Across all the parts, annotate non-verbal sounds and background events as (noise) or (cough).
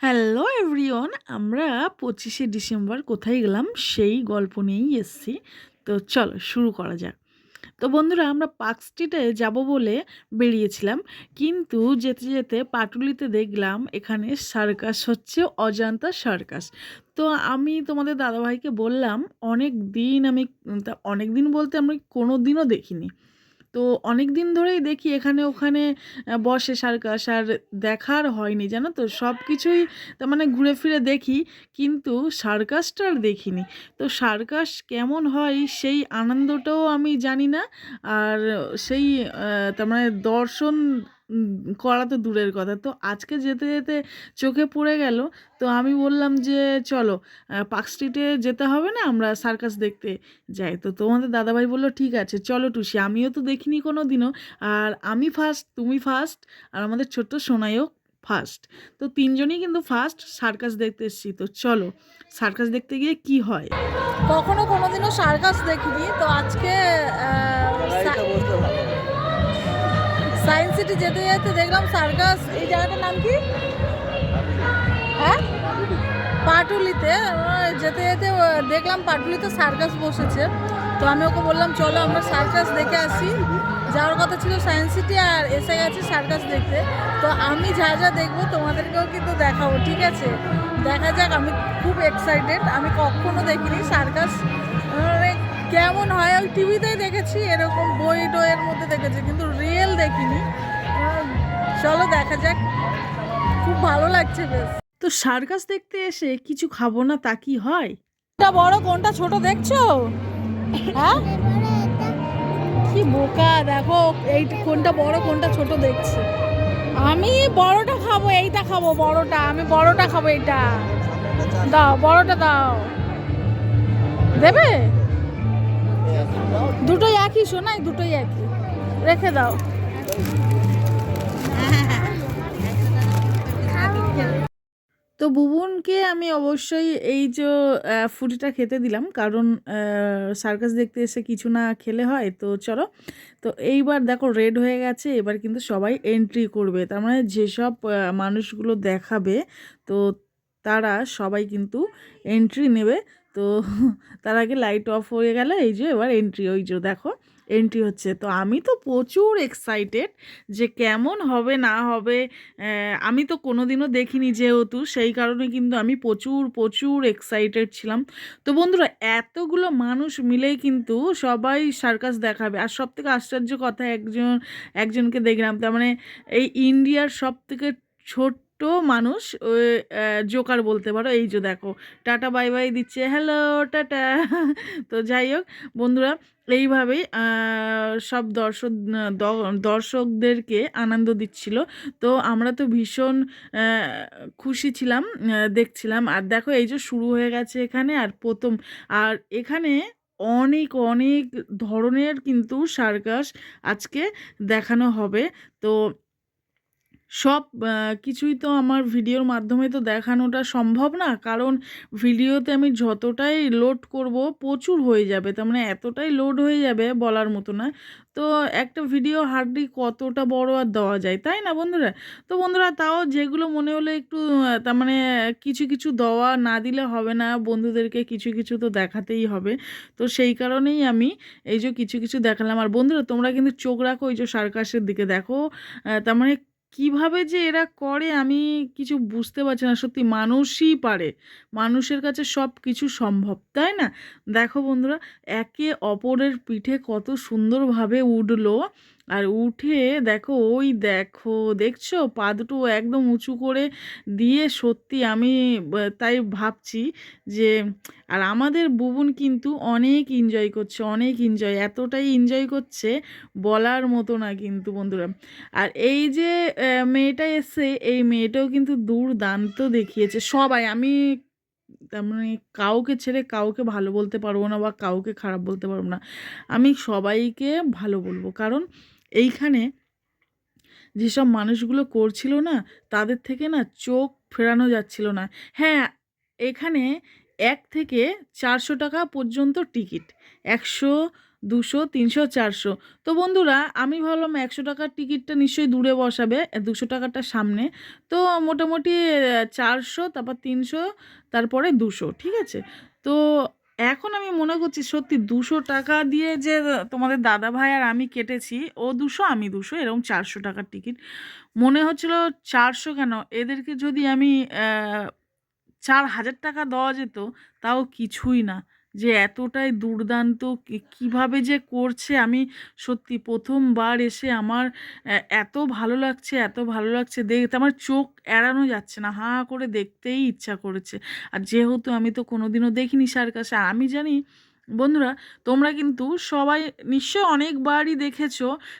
Hello everyone আমরা পঁচিশে December কোথায় গেলাম সেই গল্প নিয়েই এসেছি। তো চলো, শুরু করা যাক। তো বন্ধুরা, আমরা পার্ক স্ট্রিটে যাব বলে বেরিয়েছিলাম। কিন্তু যেতে যেতে পাটুলিতে দেখলাম এখানে সার্কাস হচ্ছে, অজান্তা সার্কাস। তো আমি তোমাদের দাদাভাইকে বললাম, অনেক দিন আমি, অনেক দিন বলতে আমি কোনো দিনও দেখিনি। তো অনেক দিন ধরেই দেখি এখানে, ওখানে বসে সার্কাস আর দেখার হয়নি, জানো তো? সব কিছুই তার মানে ঘুরে ফিরে দেখি, কিন্তু সার্কাসটা আর দেখিনি। তো সার্কাস কেমন হয় সেই আনন্দটাও আমি জানি না, আর সেই তার মানে দর্শন করা তো দূরের কথা। তো আজকে যেতে যেতে চোখে পড়ে গেল। তো আমি বললাম যে, চলো পার্ক স্ট্রিটে যেতে হবে না? আমরা সার্কাস দেখতে যাই। তো তোমাদের দাদাভাই বলল, ঠিক আছে, চলো টুসি। আমিও তো দেখিনি কোনো দিনও আর আমি ফার্স্ট তুমি ফার্স্ট আর আমাদের ছোট্ট সোনাইও ফার্স্ট তো তিনজনই কিন্তু ফার্স্ট সার্কাস দেখতে এসেছি। তো চলো, সার্কাস দেখতে গিয়ে কি হয়? কখনো কোনোদিনও সার্কাস দেখিনি। তো আজকে সায়েন্স যেতে যেতে দেখলাম সার্কাস, এই জায়গাটার নাম কি? হ্যাঁ? পাটুলিতে যেতে যেতে দেখলাম পাটুলিতে সার্কাস বসেছে। তো আমি ওকে বললাম, চলো আমরা সার্কাস দেখে আসি। যাওয়ার কথা ছিল সায়েন্স সিটি আর এসে গেছে সার্কাস দেখতে। তো আমি যা যা দেখব তোমাদেরকেও কিন্তু দেখাবো, ঠিক আছে? দেখা যাক, আমি খুব এক্সাইটেড আমি কখনো দেখিনি সার্কাস। মানে কেমন হয় ওই টিভিতেই দেখেছি, এরকম বই টইয়ের মধ্যে দেখেছি, কিন্তু রিয়েল দেখিনি। চলো দেখা যাক। খুব ভালো লাগছে বেশ। তো সার্কাস দেখতে এসে কিছু খাব না তা কি হয়? কোনটা বড় কোনটা ছোট দেখছ? হ্যাঁ? কি বোকা দেখো এই কোনটা বড় কোনটা ছোট দেখছে। আমি বড়টা খাব এইটা খাব বড়টা আমি বড়টা খাব এইটা। দাও বড়টা দাও। দেবে? দুটোই একই শোনাই দুটোই একই। রেখে দাও। তো বুবুনকে আমি অবশ্যই এই যে ফুটিটা খেতে দিলাম, কারণ সার্কাস দেখতে এসে কিছু না খেলে হয়, তো চলো। তো এইবার দেখো, রেড হয়ে গেছে, এবার কিন্তু সবাই এন্ট্রি করবে। তার মানে যেসব মানুষগুলো দেখাবে, তো তারা সবাই কিন্তু এন্ট্রি নেবে। তো তার আগে লাইট অফ হয়ে গেলে, এই যে এবার এন্ট্রি ওই যে দেখো। এন্ট্রি হচ্ছে। তো আমি তো প্রচুর এক্সাইটেড যে কেমন হবে, না হবে আমি তো কোনোদিনও দেখিনি যেহেতু, সেই কারণে কিন্তু আমি প্রচুর প্রচুর এক্সাইটেড ছিলাম। তো বন্ধুরা, এতগুলো মানুষ মিলেই কিন্তু সবাই সার্কাস দেখাবে। আর সব থেকে আশ্চর্য কথা, একজন, একজনকে দেখলাম, তার মানে এই ইন্ডিয়ার সব থেকে ছোট্ট মানুষ ওই জোকার বলতে পারো। এই যে দেখো, টাটা, বাই বাই দিচ্ছে। Hello, tata. তো যাই হোক, বন্ধুরা, এইভাবেই সব দর্শক দর্শকদেরকে আনন্দ দিচ্ছিল। তো আমরা তো ভীষণ খুশি ছিলাম দেখছিলাম। আর দেখো, এই যে শুরু হয়ে গেছে এখানে আর প্রথম। আর এখানে অনেক অনেক ধরনের কিন্তু সার্কাস আজকে দেখানো হবে। তো সব কিছুই তো আমার ভিডিওর মাধ্যমে তো দেখানোটা সম্ভব না। কারণ ভিডিওতে আমি যতটাই লোড করব, প্রচুর হয়ে যাবে। তার মানে এতটাই লোড হয়ে যাবে বলার মতো না। তো একটা ভিডিও হার্ডলি কতটা বড় আর দেওয়া যায়, তাই না বন্ধুরা? তো বন্ধুরা, তাও যেগুলো মনে হলো একটু তার মানে কিছু কিছু দেওয়া না দিলে হবে না। বন্ধুদেরকে কিছু কিছু তো দেখাতেই হবে। তো সেই কারণেই আমি এই যে কিছু কিছু দেখালাম। আর বন্ধুরা, তোমরা কিন্তু চোখ রাখো, এই যে সার্কাসের দিকে দেখো। তার মানে কীভাবে যে এরা করে আমি কিছু বুঝতে পারছি না। সত্যি মানুষই পারে। মানুষের কাছে সব কিছু সম্ভব, তাই না? দেখো বন্ধুরা, একে অপরের পিঠে কত সুন্দরভাবে উঠল। আর উঠে দেখো, ওই দেখো, দেখছ? পা দুটো একদম উঁচু করে দিয়ে সত্যি আমি তাই ভাবছি যে, আর আমাদের বুবুন কিন্তু অনেক এনজয় করছে, অনেক এনজয় এতটাই এনজয় করছে বলার মতো না কিন্তু বন্ধুরা। আর এই যে মেয়েটা এসছে, এই মেয়েটাও কিন্তু দুর্দান্ত দেখিয়েছে। সবাই, আমি তার মানে কাউকে ছেড়ে কাউকে ভালো বলতে পারব না বা কাউকে খারাপ বলতে পারব না। আমি সবাইকে ভালো বলব। কারণ এইখানে যেসব মানুষগুলো করছিল না, তাদের থেকে না চোখ ফেরানো যাচ্ছিল না। হ্যাঁ এখানে এক থেকে চারশো টাকা পর্যন্ত টিকিট। একশো, দুশো, তিনশো, চারশো। তো বন্ধুরা, আমি ভাবলাম একশো টাকার টিকিটটা নিশ্চয়ই দূরে বসাবে, দুশো টাকাটা সামনে। তো মোটামুটি চারশো, তারপর তিনশো, তারপরে দুশো, ঠিক আছে? তো এখন আমি মনে করছি সত্যি দুশো টাকা দিয়ে যে তোমাদের দাদা ভাই আর আমি কেটেছি, ও দুশো, আমি দুশো, এরকম চারশো টাকার টিকিট মনে হচ্ছিল চারশো কেন? এদেরকে যদি আমি চার হাজার টাকা দেওয়া যেত, তাও কিছুই না। যে এতটাই দুর্দান্ত কীভাবে যে করছে আমি সত্যি প্রথমবার এসে আমার এত ভালো লাগছে, এত ভালো লাগছে। দেখতে আমার চোখ এড়ানো যাচ্ছে না, হাঁ করে দেখতেই ইচ্ছা করেছে। আর যেহেতু আমি তো কোনোদিনও দেখিনি সার আর আমি জানি বন্ধুরা, তোমরা কিন্তু সবাই নিশ্চয় অনেকবারই দেখেছ,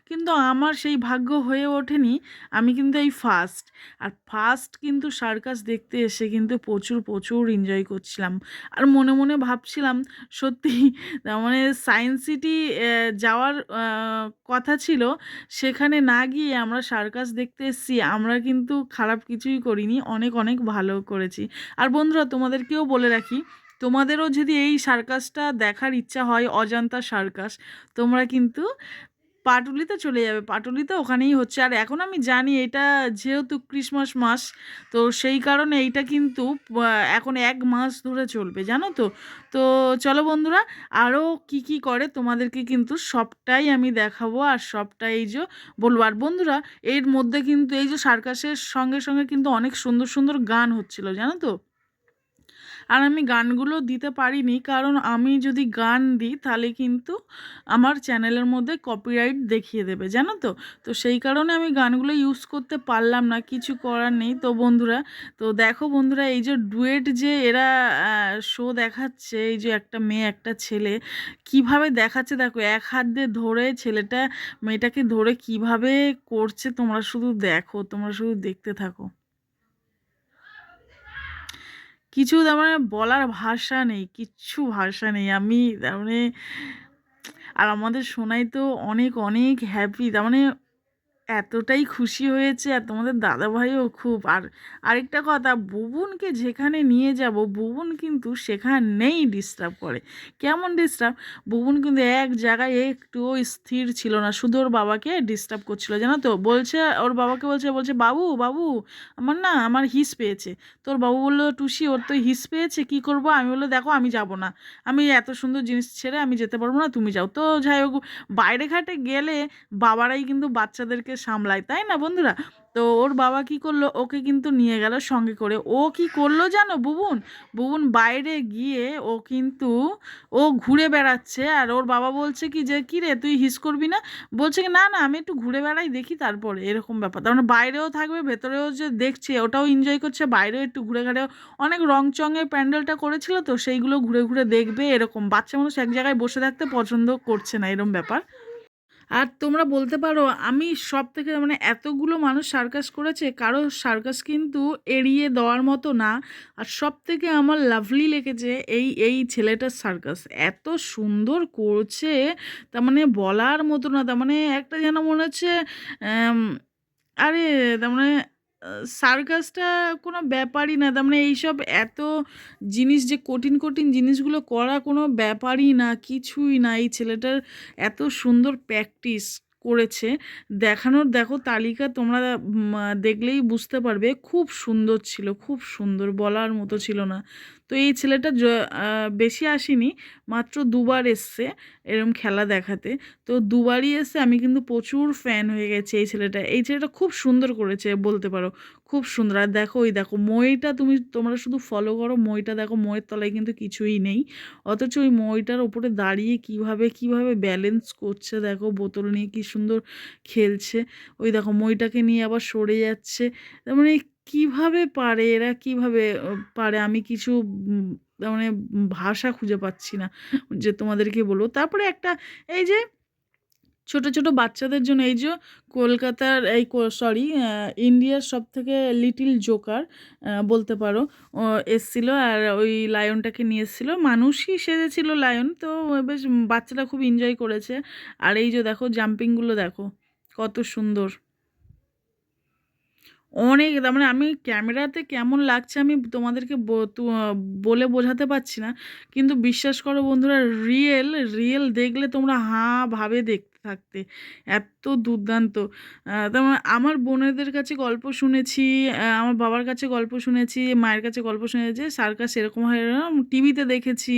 কিন্তু আমার সেই ভাগ্য হয়ে ওঠেনি, আমি কিন্তু এই ফার্স্ট আর ফার্স্ট কিন্তু সার্কাস দেখতে এসে কিন্তু প্রচুর প্রচুর এনজয় করছিলাম। আর মনে মনে ভাবছিলাম, সত্যি মানে সায়েন্স সিটি যাওয়ার কথা ছিল, সেখানে না গিয়ে আমরা সার্কাস দেখতে এসেছি, আমরা কিন্তু খারাপ কিছুই করিনি, অনেক অনেক ভালো করেছি। আর বন্ধুরা, তোমাদেরকেও বলে রাখি তোমাদেরও যদি এই সার্কাসটা দেখার ইচ্ছা হয়, অজান্তা সার্কাস, তোমরা কিন্তু পাটুলিতে চলে যাবে। পাটুলিতে ওখানেই হচ্ছে। আর এখন আমি জানি এটা যেহেতু ক্রিসমাস মাস, তো সেই কারণে এইটা কিন্তু এখন এক মাস ধরে চলবে, জানো তো? তো চলো বন্ধুরা আরও কি কি করে তোমাদেরকে কিন্তু সবটাই আমি দেখাবো আর সবটাই এই যে বলব। আর বন্ধুরা, এর মধ্যে কিন্তু এই যে সার্কাসের সঙ্গে সঙ্গে কিন্তু অনেক সুন্দর সুন্দর গান হচ্ছিল, জানো তো? আর আমি গানগুলো দিতে পারিনি, কারণ আমি যদি গান দিই তাহলে কিন্তু আমার চ্যানেলের মধ্যে কপিরাইট দেখিয়ে দেবে, জানো তো? তো সেই কারণে আমি গানগুলো ইউজ করতে পারলাম না, কিছু করার নেই। তো বন্ধুরা, তো দেখো বন্ধুরা, এই যে ডুয়েট যে এরা শো দেখাচ্ছে, এই যে একটা মেয়ে, একটা ছেলে, কীভাবে দেখাচ্ছে দেখো, এক হাত দিয়ে ধরে ছেলেটা, মেয়েটাকে ধরে কীভাবে করছে তোমরা শুধু দেখো, তোমরা শুধু দেখতে থাকো। কিছু তার মানে বলার ভাষা নেই, কিচ্ছু ভাষা নেই। আমি তার মানে আর আমাদের সোনাই তো অনেক অনেক হ্যাপি তার মানে এতটাই খুশি হয়েছে আর তোমাদের দাদাভাইও খুব। আর আরেকটা কথা, বুবুনকে যেখানে নিয়ে যাব, বুবুন কিন্তু সেখানেই ডিস্টার্ব করে। কেমন ডিস্টার্ব বুবুন কিন্তু এক জায়গায় একটুও স্থির ছিল না। শুধু ওর বাবাকে ডিস্টার্ব করছিল, জানো তো? বলছে, ওর বাবাকে বলছে বলছে, বাবু বাবু, আমার না, আমার হিস পেয়েছে। তোর বাবু বলল, টুসি, ওর তো হিস পেয়েছে, কি করব? আমি বলল, দেখো, আমি যাব না। আমি এত সুন্দর জিনিস ছেড়ে আমি যেতে পারব না, তুমি যাও। তো যাই হোক, বাইরে ঘাটে গেলে বাবারাই কিন্তু বাচ্চাদেরকে সামলায়, তাই না বন্ধুরা? তো ওর বাবা কি করল? ওকে কিন্তু নিয়ে গেল সঙ্গে করে। ও কি করল জানো বুবুন? বুবুন বাইরে গিয়ে ও কিন্তু, ও ঘুরে বেড়াচ্ছে। আর ওর বাবা বলছে কি যে, কি রে, তুই হিস করবি না? বলছে কি, না না, আমি একটু ঘুরে বেড়াই, দেখি তারপরে। এরকম ব্যাপার। তার মানে বাইরেও থাকবে, ভেতরেও যে দেখছে, ওটাও এনজয় করছে, বাইরেও একটু ঘুরে ঘাড়েও অনেক রং চঙের প্যান্ডেলটা করেছিল তো, সেইগুলো ঘুরে ঘুরে দেখবে, এরকম। বাচ্চা মানুষ এক জায়গায় বসে থাকতে পছন্দ করছে না এরকম ব্যাপার। আর তোমরা বলতে পারো, আমি সব থেকে মানে এতগুলো মানুষ সার্কাস করেছে, কারও সার্কাস কিন্তু এড়িয়ে দেওয়ার মতো না। আর সব থেকে আমার লাভলি লেগেছে এই এই ছেলেটার সার্কাস। এত সুন্দর করছে, তার মানে বলার মতো না, তার মানে একটা যেন মনে হচ্ছে আরে, তার মানে সার্কাসটা কোনো ব্যাপারই না। তার মানে এইসব এত জিনিস যে কঠিন কঠিন জিনিসগুলো করা কোনো ব্যাপারই না, কিছুই না। এই ছেলেটার এত সুন্দর প্র্যাকটিস করেছে। দেখানোর দেখো তালিকা তোমরা দেখলেই বুঝতে পারবে। খুব সুন্দর ছিল, খুব সুন্দর বলার মতো ছিল না। তো এই ছেলেটা বেশি আসেনি, মাত্র দুবার এসছে এরম খেলা দেখাতে। তো দুবারই এসে আমি কিন্তু প্রচুর ফ্যান হয়ে গেছি এই ছেলেটা। এই ছেলেটা খুব সুন্দর করেছে বলতে পারো, খুব সুন্দর। আর দেখো ওই দেখো, মইটা তুমি, তোমরা শুধু ফলো করো, মইটা দেখো, মইয়ের তলায় কিন্তু কিছুই নেই। অথচ ওই মইটার ওপরে দাঁড়িয়ে কীভাবে কীভাবে ব্যালেন্স করছে দেখো, বোতল নিয়ে কি সুন্দর খেলছে। ওই দেখো, মইটাকে নিয়ে আবার সরে যাচ্ছে। তার মানে কীভাবে পারে? এরা কীভাবে পারে? আমি কিছু মানে ভাষা খুঁজে পাচ্ছি না যে তোমাদেরকে বলব। তারপরে একটা, এই যে ছোট ছোট বাচ্চাদের জন্য, এই যে কলকাতার, এই সরি ইন্ডিয়ার সব থেকে লিটিল জোকার বলতে পারো এসছিল আর ওই লায়নটাকে নিয়ে এসেছিল। মানুষই সেজেছিল লায়ন তো বেশ, বাচ্চারা খুব এনজয় করেছে। আর এই যে দেখো জাম্পিংগুলো দেখো, কত সুন্দর। অনেক মানে আমি ক্যামেরাতে কেমন লাগছে আমি তোমাদেরকে বলে বোঝাতে পারছি না। কিন্তু বিশ্বাস করো বন্ধুরা রিয়েল রিয়েল দেখলে তোমরা হাঁ ভাবে দেখতে থাকতে। এত দুর্দান্ত। তেমন মানে আমার বোনেদের কাছে গল্প শুনেছি আমার বাবার কাছে গল্প শুনেছি, মায়ের কাছে গল্প শুনেছি সার্কাস এরকম হয় টিভিতে দেখেছি।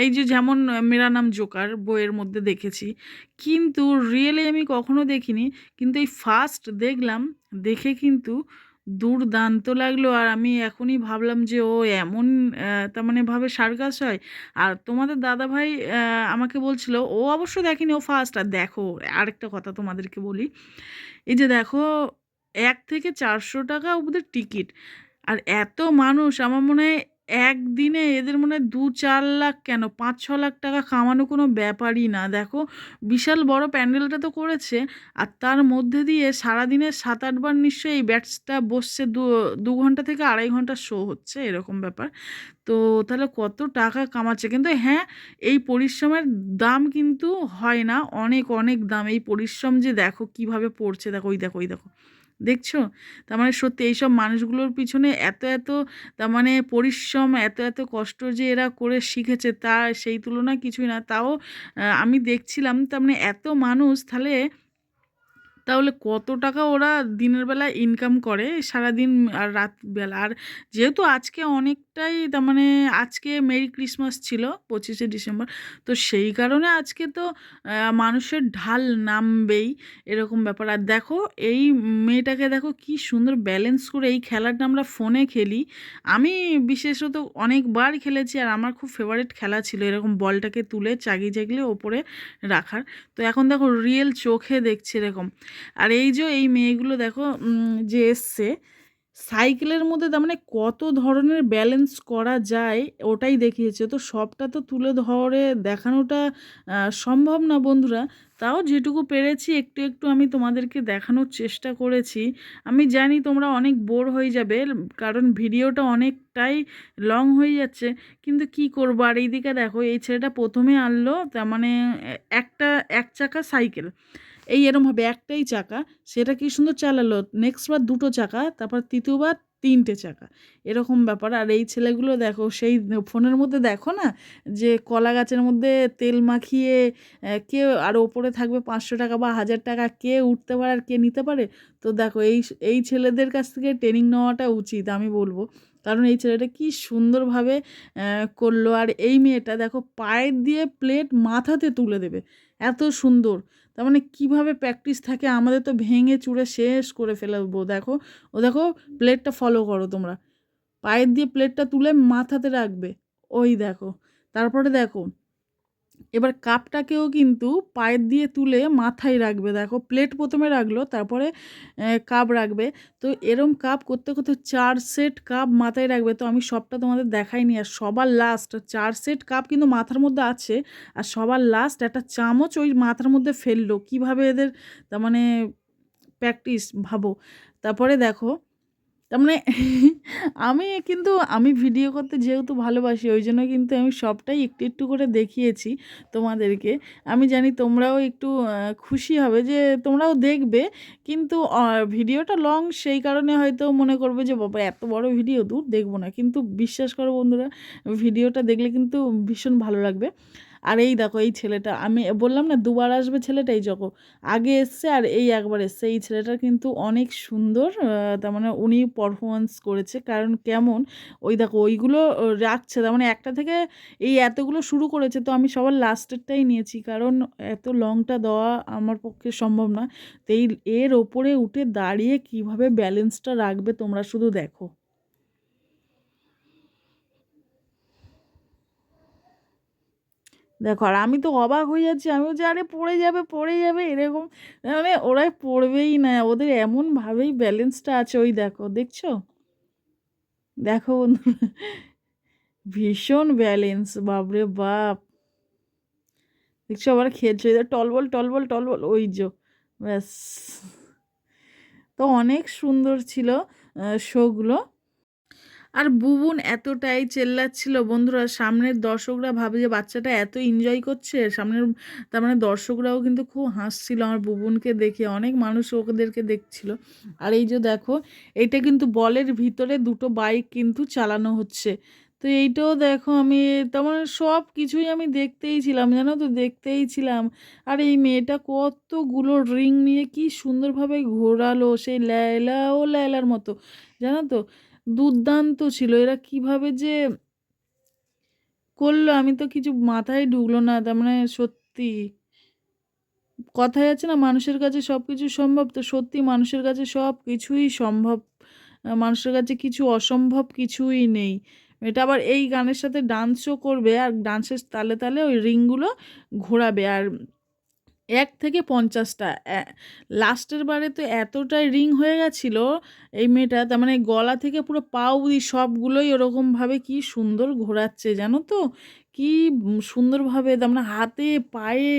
এই যে যেমন মেরা নাম জোকার বইয়ের মধ্যে দেখেছি। কিন্তু রিয়েলি আমি কখনো দেখিনি। কিন্তু এই ফার্স্ট দেখলাম, দেখে কিন্তু দুর্দান্ত লাগল। আর আমি এখনই ভাবলাম যে, ও, এমন তার মানে ভাবে সার্কাস হয়। আর তোমাদের দাদা ভাই আমাকে বলছিল, ও অবশ্য দেখেনি, ও ফার্স্ট আর দেখো, আরেকটা কথা তোমাদেরকে বলি। এই যে দেখো, এক থেকে চারশো টাকা ওদের টিকিট আর এত মানুষ, আমার মনে হয় একদিনে এদের মনে হয় দু চার লাখ কেন? পাঁচ, ছ লাখ টাকা কামানো কোনো ব্যাপারই না। দেখো, বিশাল বড় প্যান্ডেলটা তো করেছে আর তার মধ্যে দিয়ে সারাদিনে সাত আটবার নিশ্চয়ই এই ব্যাটসটা বসছে দু দু ঘণ্টা থেকে আড়াই ঘণ্টা শো হচ্ছে, এরকম ব্যাপার। তো তাহলে কত টাকা কামাচ্ছে? কিন্তু হ্যাঁ এই পরিশ্রমের দাম কিন্তু হয় না, অনেক অনেক দাম। এই পরিশ্রম যে দেখো কীভাবে পড়ছে, দেখো, ওই দেখো ওই দেখো। দেখছ? তার মানে সত্যি এইসব মানুষগুলোর পিছনে এত এত তার মানে পরিশ্রম, এত এত কষ্ট যে এরা করে শিখেছে তা সেই তুলনায় কিছুই না। তাও আমি দেখছিলাম তার মানে এত মানুষ তাহলে তাহলে কত টাকা ওরা দিনের বেলা ইনকাম করে? সারাদিন আর রাত বেলা। আর যেহেতু আজকে অনেকটাই তার মানে আজকে মেরি ক্রিসমাস ছিল পঁচিশে ডিসেম্বর, তো সেই কারণে আজকে তো মানুষের ঢাল নামবেই এরকম ব্যাপার। আর দেখো এই মেয়েটাকে দেখো কি সুন্দর ব্যালেন্স করে এই খেলাটা আমরা ফোনে খেলি। আমি বিশেষত অনেকবার খেলেছি আর আমার খুব ফেভারিট খেলা ছিল এরকম বলটাকে তুলে চাগিয়ে চাগিয়ে ওপরে রাখার। তো এখন দেখো রিয়েল চোখে দেখছি এরকম। আর এই যে এই মেয়েগুলো দেখো যে এসছে, সাইকেলের মধ্যে তার মানে কত ধরনের ব্যালেন্স করা যায় ওটাই দেখিয়েছে। তো সবটা তো তুলে ধরে দেখানোটা সম্ভব না বন্ধুরা। তাও যেটুকু পেরেছি, একটু একটু আমি তোমাদেরকে দেখানোর চেষ্টা করেছি। আমি জানি তোমরা অনেক বোর হয়ে যাবে, কারণ ভিডিওটা অনেকটাই লং হয়ে যাচ্ছে, কিন্তু কি করব? আর এইদিকে দেখো, এই ছেলেটা প্রথমে আনলো, তার মানে একটা, এক চাকা সাইকেল। এই এরমভাবে একটাই চাকা, সেটা কি সুন্দর চালালো নেক্সট বার দুটো চাকা, তারপর তৃতীয়বার তিনটে চাকা। এরকম ব্যাপার। আর এই ছেলেগুলো দেখো, সেই ফোনের মধ্যে দেখো না, যে কলা গাছের মধ্যে তেল মাখিয়ে কে আর ওপরে থাকবে পাঁচশো টাকা বা হাজার টাকা, কে উঠতে পারে আর কে নিতে পারে? তো দেখো, এই এই ছেলেদের কাছ থেকে ট্রেনিং নেওয়াটা উচিত, আমি বলব। কারণ এই ছেলেটা কি সুন্দরভাবে করল। আর এই মেয়েটা দেখো, পায়ের দিয়ে প্লেট মাথাতে তুলে দেবে। এত সুন্দর। তার মানে কীভাবে প্র্যাকটিস থাকে আমাদের তো ভেঙে চুড়ে শেষ করে ফেলব দেখো, ও দেখো প্লেটটা ফলো করো তোমরা। পায়ের দিয়ে প্লেটটা তুলে মাথাতে রাখবে, ওই দেখো। তারপরে দেখো এবার কাপটাকেও কিন্তু পায়ের দিয়ে তুলে মাথায় রাখবে। দেখো প্লেট প্রথমে রাখল, তারপরে কাপ রাখবে। তো এরম কাপ করতে করতে চার সেট কাপ মাথায় রাখবে। তো আমি সবটা তোমাদের দেখাইনি। আর সবার লাস্ট চার সেট কাপ কিন্তু মাথার মধ্যে আছে। আর সবার লাস্ট একটা চামচ ওই মাথার মধ্যে ফেলল। কীভাবে এদের, তার মানে প্র্যাকটিস ভাবো। তারপরে দেখো তার মানে (laughs) আমি কিন্তু, আমি ভিডিও করতে যেহেতু ভালোবাসি, ওই জন্য কিন্তু আমি সবটাই একটু একটু করে দেখিয়েছি তোমাদেরকে। আমি জানি তোমরাও একটু খুশি হবে যে তোমরাও দেখবে, কিন্তু ভিডিওটা লং সেই কারণে হয়তো মনে করবে যে, বাবা, এত বড় ভিডিও দূর দেখব না। কিন্তু বিশ্বাস করো বন্ধুরা ভিডিওটা দেখলে কিন্তু ভীষণ ভালো লাগবে। আর এই দেখো, এই ছেলেটা, আমি বললাম না দুবার আসবে ছেলেটা এই যখন, আগে এসছে আর এই একবার এসছে। এই ছেলেটার কিন্তু অনেক সুন্দর তার মানে উনি পারফরমেন্স করেছে। কারণ কেমন, ওই দেখো, ওইগুলো রাখছে। তার মানে একটা থেকে এই এতগুলো শুরু করেছে তো আমি সবার লাস্টেরটাই নিয়েছি। কারণ এত লংটা দেওয়া আমার পক্ষে সম্ভব না। তো এই, এর ওপরে উঠে দাঁড়িয়ে কীভাবে ব্যালেন্সটা রাখবে তোমরা শুধু দেখো। দেখো, আর আমি তো অবাক হয়ে যাচ্ছি। আমি বলছি, আরে, পড়ে যাবে পড়ে যাবে। এরকম মানে ওরা পড়বেই না। ওদের এমনভাবেই ব্যালেন্সটা আছে। ওই দেখো, দেখছ? দেখো বন্ধুরা, ভীষণ ব্যালেন্স। বাপরে বাপ! দেখছ আবার খেলছে টলবল টলবল টলবল, ওই যো, ব্যাস। তো অনেক সুন্দর ছিল শোগুলো। আর বুবুন এতটাই চেল্লাচ্ছিল। বন্ধুরা, সামনের দর্শকরা ভাবে যে বাচ্চাটা এত এনজয় করছে, সামনের তার মানে দর্শকরাও কিন্তু খুব হাসছিল আমার বুবুনকে দেখে, অনেক মানুষ ওদেরকে দেখছিল। আর এই যে দেখো, এটা কিন্তু বলের ভিতরে দুটো বাইক কিন্তু চালানো হচ্ছে। তো এইটাও দেখো আমি, তার মানে সব কিছুই আমি দেখতেই ছিলাম, জানো তো, দেখতেই ছিলাম। আর এই মেয়েটা কতগুলো রিং নিয়ে কি সুন্দরভাবে ঘোরালো, সেই ল্যালা ও ল্যালার মতো, জানো তো? দুর্দান্ত ছিল। এরা কীভাবে যে করল আমি তো কিছু মাথায় ঢুকলো না, তার মানে সত্যি কথায় আছে না, মানুষের কাছে সব কিছু সম্ভব, তো সত্যি মানুষের কাছে সব কিছুই সম্ভব মানুষের কাছে কিছু অসম্ভব কিছুই নেই। এটা আবার এই গানের সাথে ডান্সও করবে, আর ডান্সের তালে তালে ওই রিংগুলো ঘোরাবে। আর এক থেকে পঞ্চাশটা। লাস্টের বারে তো এতটাই রিং হয়ে গেছিল এই মেয়েটা, তার মানে গলা থেকে পুরো পা অবধি সবগুলোই ওরকমভাবে কি সুন্দর ঘোরাচ্ছে জানো তো? কি সুন্দরভাবে, তার মানে হাতে, পায়ে,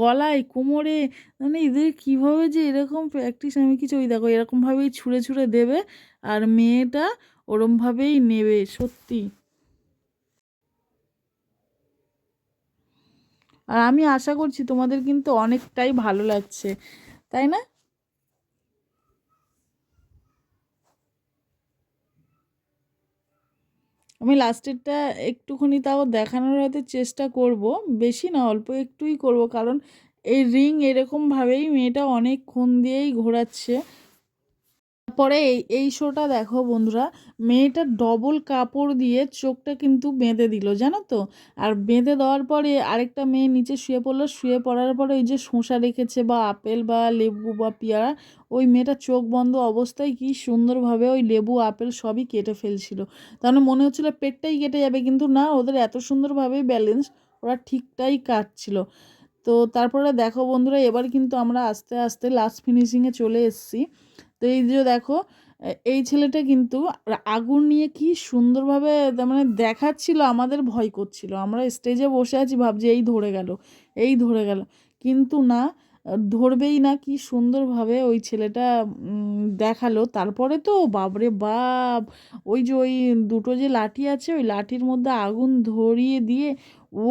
গলায়, কোমরে মানে এদের কীভাবে যে এরকম প্র্যাকটিস আমি কিছু ওই দেখো, এরকমভাবেই ছুঁড়ে ছুঁড়ে দেবে আর মেয়েটা ওরমভাবেই নেবে, সত্যি। আর আমি আশা করছি তোমাদের কিন্তু অনেকটাই ভালো লাগছে, তাই না? আমি লাস্টেরটা একটুখানি তাও দেখানোর হয়তো চেষ্টা করব, বেশি না, অল্প একটুই করব, কারণ এই রিং এরকমভাবেই মেয়েটা অনেকক্ষণ দিয়েই ঘোরাচ্ছে। তারপরে এই এই শোটা দেখো বন্ধুরা, মেয়েটা ডবল কাপড় দিয়ে চোখটা কিন্তু বেঁধে দিল, জানো তো? আর বেঁধে দেওয়ার পরে আরেকটা মেয়ে নিচে শুয়ে পড়ল, শুয়ে পড়ার পরে ওই যে শসা রেখেছে বা আপেল বা লেবু বা পেয়ারা, ওই মেয়েটা চোখ বন্ধ অবস্থায় কি সুন্দরভাবে ওই লেবু, আপেল সবই কেটে ফেলছিল। তাহলে মনে হচ্ছিল পেটটাই কেটে যাবে, কিন্তু না, ওদের এত সুন্দরভাবে ব্যালেন্স ওরা ঠিকটাই কাটছিল। তো তারপরে দেখো বন্ধুরা, এবার কিন্তু আমরা আস্তে আস্তে লাস্ট ফিনিশিংয়ে চলে এসেছি। তো এই যে দেখো এই ছেলেটা কিন্তু আগুন নিয়ে কি সুন্দরভাবে মানে দেখাচ্ছিল, আমাদের ভয় করছিল। আমরা স্টেজে বসে আছি, ভাবছি এই ধরে গেল, এই ধরে গেল। কিন্তু না ধরবেই না, কি সুন্দরভাবে ওই ছেলেটা দেখাল। তারপরে তো বাপরে বাপ, ওই যে ওই দুটো যে লাঠি আছে, ওই লাঠির মধ্যে আগুন ধরিয়ে দিয়ে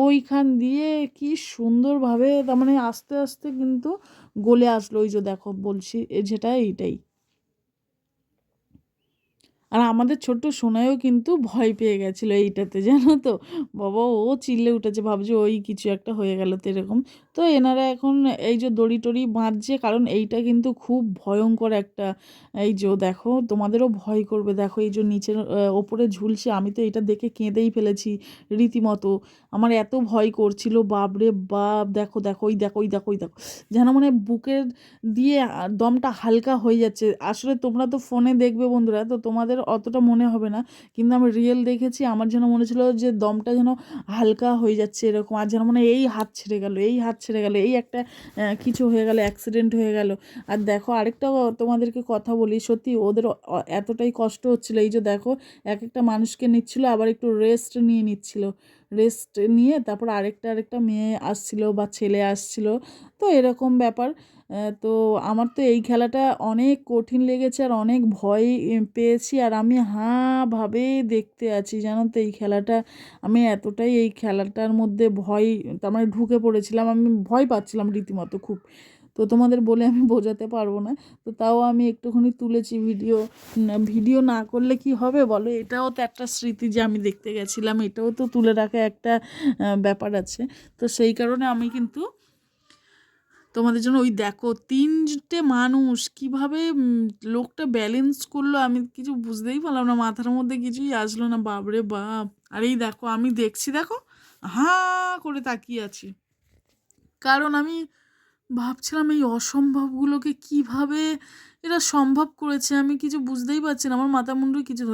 ওইখান দিয়ে কি সুন্দরভাবে, তার মানে আস্তে আস্তে কিন্তু গলে আসলো। ওই যে দেখো, বলছি যেটা এইটাই। আর আমাদের ছোট্ট সোনাইও কিন্তু ভয় পেয়ে গেছিল এইটাতে, জানো তো? বাবা, ও চিল্লে উঠেছে, ভাবছে ওই কিছু একটা হয়ে গেল তো এরকম। তো এনারা এখন এই যে দড়ি টড়ি বাঁধছে, কারণ এইটা কিন্তু খুব ভয়ঙ্কর একটা, এই যে দেখো, তোমাদেরও ভয় করবে। দেখো এই যে নিচের ওপরে ঝুলছে, আমি তো এটা দেখে কেঁদেই ফেলেছি রীতিমতো। আমার এত ভয় করছিল, বাপরে বাপ, দেখো দেখো, ওই দেখো ওই দেখো ওই দেখো। যেন মানে বুকের দিয়ে দমটা হালকা হয়ে যাচ্ছে। আসলে তোমরা তো ফোনে দেখবে বন্ধুরা, তো তোমাদের অতটা মনে হবে না, কিন্তু আমি রিয়েল দেখেছি, আমার যেন মনে ছিল যে দমটা যেন হালকা হয়ে যাচ্ছে এরকম, আর যেন মনে এই হাত ছেড়ে গেল, এই হাত ছেড়ে গেল। এই একটা কিছু হয়ে গেল অ্যাক্সিডেন্ট হয়ে গেল। আর দেখো, আরেকটা তোমাদেরকে কথা বলি, সত্যি ওদের এতটাই কষ্ট হচ্ছিল। এই যে দেখো, এক একটা মানুষকে নিচ্ছিল, আবার একটু রেস্ট নিয়ে নিচ্ছিল। রেস্ট নিয়ে তারপর আরেকটা আরেকটা মেয়ে আসছিল বা ছেলে আসছিল। তো এরকম ব্যাপার। তো আমার তো এই খেলাটা অনেক কঠিন লেগেছে আর অনেক ভয় পেয়েছি। আর আমি হাঁ ভাবে দেখতে আছি, জানো তো? এই খেলাটা, আমি এতটাই এই খেলাটার মধ্যে ভয়, তার মানে ঢুকে পড়েছিলাম। আমি ভয় পাচ্ছিলাম রীতিমতো খুব। তো তোমাদের বলে আমি বোঝাতে পারব না। তো তাও আমি একটুখানি তুলেছি ভিডিও। ভিডিও না করলে কি হবে বলো? এটাও তো একটা স্মৃতি যে আমি দেখতে গেছিলাম। এটাও তো তুলে রাখা একটা ব্যাপার আছে। তো সেই কারণে আমি কিন্তু তোমাদের জন্য ওই দেখো তিনটে মানুষ কীভাবে লোকটা ব্যালেন্স করল আমি কিছু বুঝতেই পারলাম না, মাথার মধ্যে কিছুই আসলো না, বাপরে বাপ। আর এই দেখো আমি দেখছি, দেখো, হা করে তাকিয়ে আছি। কারণ আমি ভাবছিলাম এই অসম্ভবগুলোকে কীভাবে এরা সম্ভব করেছে, আমি কিছু বুঝতেই পারছি না। আমার মাথা মুন্ডু কিছু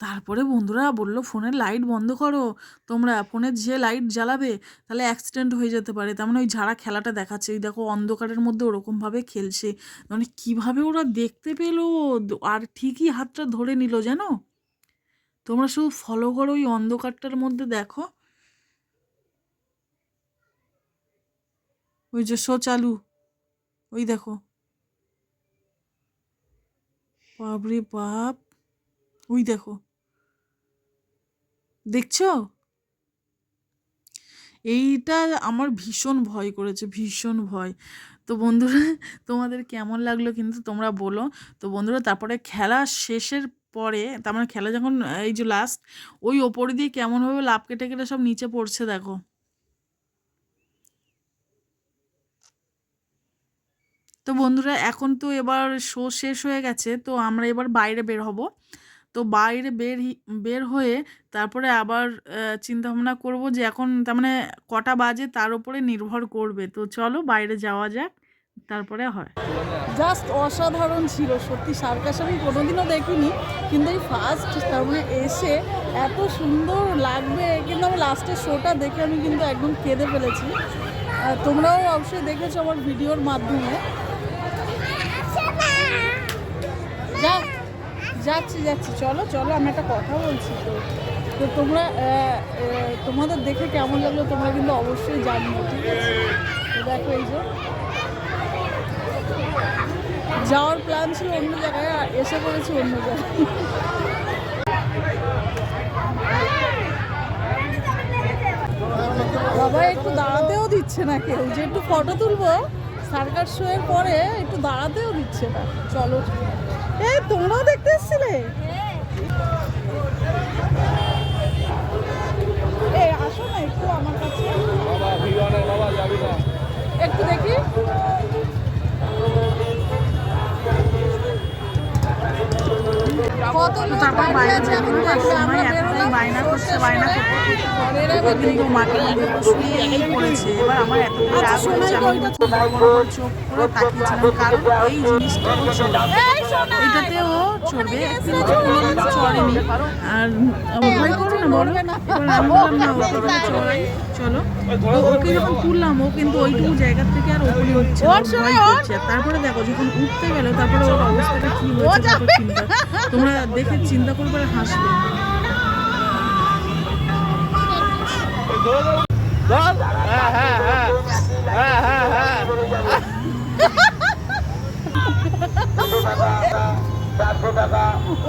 তারপরে বন্ধুরা বলল, ফোনের লাইট বন্ধ করো, তোমরা ফোনের যে লাইট জ্বালাবে, তাহলে অ্যাক্সিডেন্ট হয়ে যেতে পারে। তার মানে ওই যারা খেলাটা দেখাচ্ছে ওই দেখো অন্ধকারের মধ্যে ওরকমভাবে খেলছে। মানে কীভাবে ওরা দেখতে পেল? আর ঠিকই হাতটা ধরে নিল জানো তোমরা শুধু ফলো করো ওই অন্ধকারটার মধ্যে, দেখো। ওই যে শো চালু। ওই দেখো। বাপরে বাপ। ওই দেখো। দেখছ? এইটা আমার ভীষণ ভয় করেছে, ভীষণ ভয়। তো বন্ধুরা, তোমাদের কেমন লাগল কিন্তু তোমরা বলো। তো বন্ধুরা, তারপরে খেলা শেষের পরে, তার মানে খেলা যখন, এই যে লাস্ট ওই ওপর দিয়ে কেমনভাবে লাভ কেটে কেটে সব নিচে পড়ছে, দেখো। তো বন্ধুরা, এখন তো এবার শো শেষ হয়ে গেছে, তো আমরা এবার বাইরে বের হব। তো বাইরে বের বের হয়ে তারপরে আবার চিন্তা ভাবনা করব যে এখন তার মানে কটা বাজে তার উপরে নির্ভর করবে। তো চলো বাইরে যাওয়া যাক, তারপরে হয়। জাস্ট অসাধারণ ছিল, সত্যি সার্কাস আমি কোনোদিনও দেখিনি, কিন্তু এই ফার্স্ট তার মানে এসে এত সুন্দর লাগবে, কিন্তু আমি লাস্টের শোটা দেখে আমি কিন্তু একদম কেঁদে ফেলেছি। তোমরাও অবশ্যই দেখেছ আমার ভিডিওর মাধ্যমে। যা, যাচ্ছি যাচ্ছি। চলো চলো, আমি একটা কথা বলছি তো। তো তোমরা তোমাদের দেখে কেমন লাগল তোমরা কিন্তু অবশ্যই জানিও, ঠিক আছে? তো দেখো এই যে। যাওয়ার প্ল্যান ছিল অন্য জায়গায় এসে পড়েছি অন্য জায়গায়। বাবা, একটু দাঁড়াতেও দিচ্ছে না কেউ। যে একটু ফটো তুলবো সার্কাস শো এর পরে একটু দাঁড়াতেও দিচ্ছে না। চলো। এই তোমরাও দেখতে এসছিলে? এই আসো না একটু আমার কাছে। একটু দেখি। কত তারপর বাইরে বেরোনোর সময় এতটাই বায়না করছে বায়না করতে শুয়েই এবার আমার এতটাই রাগ হয়েছে আমি চোখ করে তাকিয়েছিলাম কারণ এই জিনিসটা এই এটাতে ও চড়বে চড়েনি। আর ভয় করে না বলো। চড়াই। চলো। তো ওকে যখন তুললাম ও কিন্তু ওইটুকু জায়গা থেকে আর ওপরে করছে। তারপরে দেখো যখন উঠতে গেল তারপরে ওর অবস্থাটা কি হয়েছে তোমরা দেখে চিন্তা করবে আর হাসবে।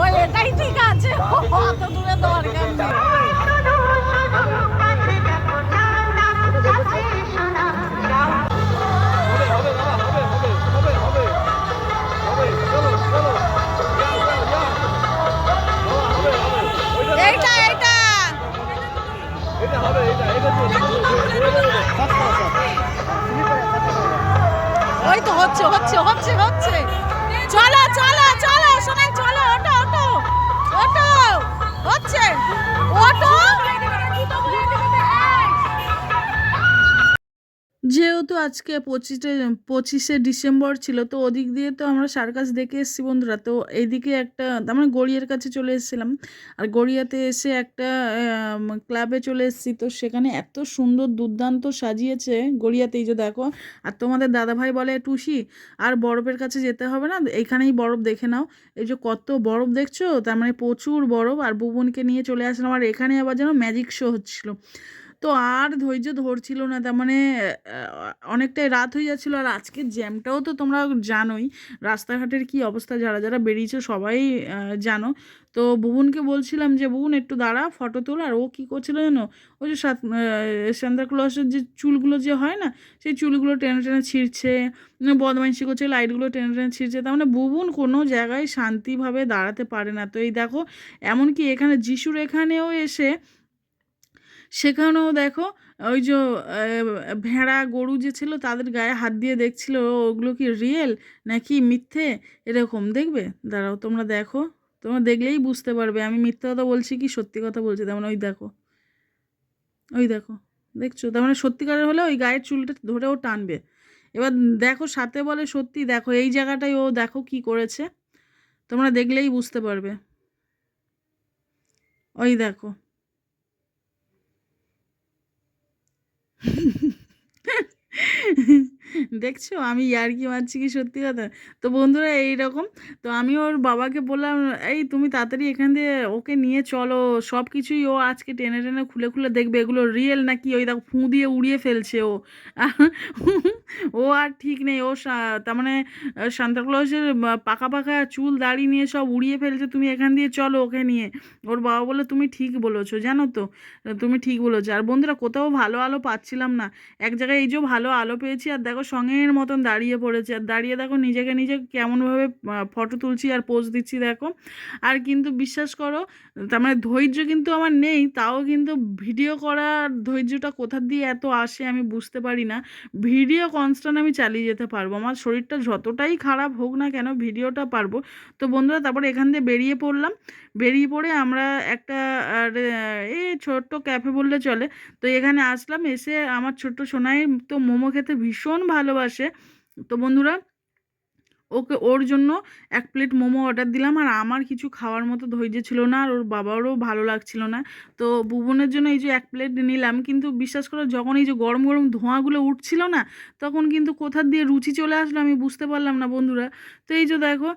ওই এটাই ঠিক আছে অত দূরে দরকার ওই তো হচ্ছে হচ্ছে হচ্ছে হচ্ছে। চলো চলো চলো চলো যেহেতু আজকে পঁচিশে পঁচিশে ডিসেম্বর ছিল, তো ওদিক দিয়ে তো আমরা সার্কাস দেখে এসেছি বন্ধুরা, তো এইদিকে একটা আমরা গড়িয়ার কাছে চলে এসেছিলাম, আর গড়িয়াতে এসে একটা ক্লাবে চলে এসেছি, তো সেখানে এত সুন্দর দুর্দান্ত সাজিয়েছে গড়িয়াতে এই যে দেখো, আর তোমাদের দাদাভাই বলে, টুসি, আর বরফের কাছে যেতে হবে না, এইখানেই বরফ দেখে নাও। এই যে কত বরফ দেখছ, তার মানে প্রচুর বরফ, আর বুবনকে নিয়ে চলে আসলাম, আর এখানে আবার যেন ম্যাজিক শো হচ্ছিল। তো আর ধৈর্য ধরছিল না, তার মানে অনেকটাই রাত হয়ে যাচ্ছিল। আর আজকের জ্যামটাও তো তোমরা জানোই, রাস্তাঘাটের কি অবস্থা, যারা যারা বেরিয়েছে সবাই জানো। তো বুবুনকে বলছিলাম যে, বুবুন, একটু দাঁড়া, ফটো তোল। আর ও কী করছিল জানো ওই যে সান্তা ক্লসের যে চুলগুলো যে হয় না, সেই চুলগুলো টেনে টেনে ছিঁড়ছে বদমাইশি করছে, লাইটগুলো টেনে টেনে ছিঁড়ছে, তার মানে বুবুন কোনো জায়গায় শান্তিভাবে দাঁড়াতে পারে না। তো এই দেখো, এমনকি এখানে যিশুর এখানেও এসে সেখানেও দেখো, ওই যে ভেড়া, গরু যে ছিল তাদের গায়ে হাত দিয়ে দেখছিল ওগুলো কি রিয়েল নাকি মিথ্যে? এরকম, দেখবে? দাঁড়াও, তোমরা দেখো। তোমরা দেখলেই বুঝতে পারবে। আমি মিথ্যে কথা বলছি কি সত্যি কথা বলছি? তেমন ওই দেখো। ওই দেখো, দেখছ? তার মানে সত্যিকারের হলে ওই গায়ের চুলটা ধরে ও টানবে। এবার দেখো, সাথে বলে সত্যি, দেখো, এই জায়গাটায় ও দেখো কি করেছে। তোমরা দেখলেই বুঝতে পারবে। ওই দেখো। দেখছ? আমি ইয়ার কি মারছি কি সত্যি কথা? তো বন্ধুরা এই রকম তো আমি ওর বাবাকে বললাম, এই তুমি তাড়াতাড়ি এখান দিয়ে ওকে নিয়ে চলো। সব কিছুই ও আজকে টেনে টেনে খুলে খুলে দেখবে। এগুলো রিয়েল নাকি? ওই দেখো, ফুঁ দিয়ে উড়িয়ে ফেলছে ও। ও আর ঠিক নেই। ও তার মানে সান্তাক্লজের পাকা পাকা চুল, দাড়ি নিয়ে সব উড়িয়ে ফেলছে। তুমি এখান দিয়ে চলো ওকে নিয়ে। ওর বাবা বলে তুমি ঠিক বলেছ, জানো তো? তুমি ঠিক বলেছ। আর বন্ধুরা, কোথাও ভালো আলো পাচ্ছিলাম না। এক জায়গায় এই যে ভালো আলো পেয়েছি, আর দেখো সঙ্গের মতন দাঁড়িয়ে পড়েছে। আর দাঁড়িয়ে দেখো, নিজেকে নিজে কেমনভাবে ফটো তুলছি আর পোজ দিচ্ছি, দেখো। আর কিন্তু বিশ্বাস করো, তার মানে ধৈর্য কিন্তু আমার নেই, তাও কিন্তু ভিডিও করার ধৈর্যটা কোথা দিয়ে এত আসে আমি বুঝতে পারি না। ভিডিও কনস্ট্যান্ট আমি চালিয়ে যেতে পারব। আমার শরীরটা যতটাই খারাপ হোক না কেন ভিডিওটা পারব। তো বন্ধুরা, তারপরে এখান দিয়ে বেরিয়ে পড়লাম। বেরিয়ে পড়ে আমরা একটা, আর এই ছোট্ট ক্যাফে বললে চলে। তো এখানে আসলাম, এসে আমার ছোট্ট সোনাই তো মোমো খেতে ভীষণ ভালোবাসে। তো বন্ধুরা ওকে, ওর জন্য এক প্লেট মোমো অর্ডার দিলাম। আর আমার কিছু খাওয়ার মতো ধৈর্য ছিল না, আর ওর বাবারও ভালো লাগছিল না। তো বুবনের জন্য এই যে এক প্লেট নিলাম, কিন্তু বিশ্বাস করো, যখন এই যে গরম গরম ধোঁয়াগুলো উঠছিল না, তখন কিন্তু কোথার দিয়ে রুচি চলে আসলো আমি বুঝতে পারলাম না বন্ধুরা। তো এই যে দেখো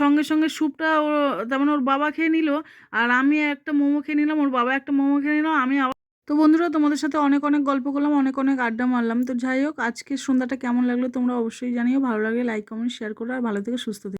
সঙ্গে সঙ্গে স্যুপটা ও তার মানে ওর বাবা খেয়ে নিল, আর আমি একটা মোমো খেয়ে নিলাম, ওর বাবা একটা মোমো খেয়ে নিল, আমি তো বন্ধুরা, তোমাদের সাথে অনেক অনেক গল্প করলাম, অনেক অনেক আড্ডা মারলাম। তো যাই হোক আজকে সন্ধ্যাটা কেমন লাগল তোমরা অবশ্যই জানিও। ভালো লাগলে লাইক কমেন্ট শেয়ার করো আর ভালো থেকে, সুস্থ